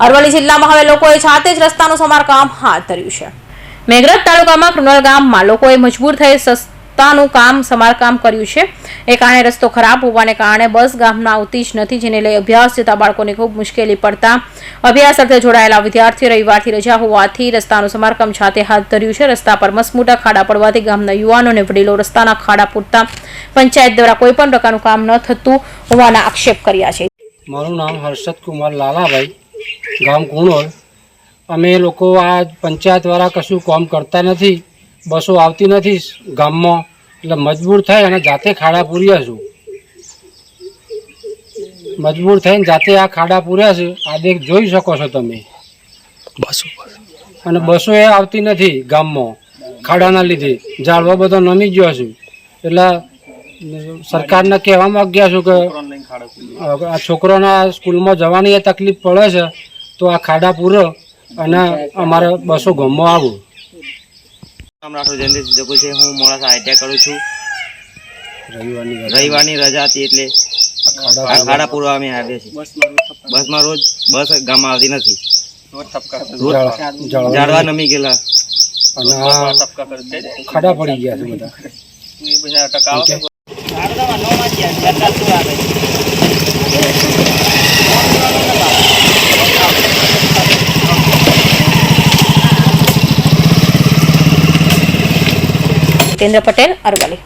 અરવલ્લી જિલ્લામાં હવે લોકોએ જાતે જ રસ્તાનું સમારકામ હાથ ધર્યું છે. મેઘરજ તાલુકામાં કૃનલ ગામમાં લોકોએ મજબૂર થઈ રસ્તાનું કામ સમારકામ કર્યું છે. એ કારણે રસ્તો ખરાબ હોવાને કારણે બસ ગામમાં આવતી જ નથી, જેને લઈ અભ્યાસ જતા બાળકોને ખૂબ મુશ્કેલી પડતા અભ્યાસ સાથે જોડાયેલા વિદ્યાર્થીઓ રવિવારથી રજા હોવાથી રસ્તાનું સમારકામ જાતે હાથ ધર્યું છે. રસ્તા પર મસમોટા ખાડા પડવાથી ગામના યુવાનો અને વડીલો રસ્તાના ખાડા પૂરતા પંચાયત દ્વારા કોઈ પણ પ્રકારનું કામ ન થતું હોવાના આક્ષેપ કર્યા છે. મારું નામ હર્ષદ કુમાર લાલાભાઈ. ગામ કુણોલ અમે લોકો આ પંચાયત દ્વારા કશું કામ કરતા નથી બસો આવતી નથી ગામમાં એટલે મજબૂર થઈ અને જાતે ખાડા પૂર્યા છું. મજબૂર થઈને જાતે આ ખાડા પૂર્યા છે આ દેખ જોઈ શકો છો તમે. અને બસો એ આવતી નથી ગામમાં ખાડાના લીધે. ઝાડવા બધો નમી ગયો છે. એટલે સરકારને કહેવામાં ગયા છું કે આ છોકરોના સ્કૂલમાં જવાની એ તકલીફ પડે છે તો આ ખાડા પૂરો અને અમારે બસો ગામમાં આવું. નામ રાઠોડ જયંતિ જગુ છે. હું મોડાસા આઈટીઆઈ કરું છું. રવિવારની રવિવારની રજા હતી એટલે ખાડા પૂરવા અમે આવ્યા છીએ બસમાં રોજ બસ ગામમાં આવતી નથી. ઝાડવા નમી ગયેલા. અને ખાડા પડી ગયા છે બધા. केंद्र पटेल अरवली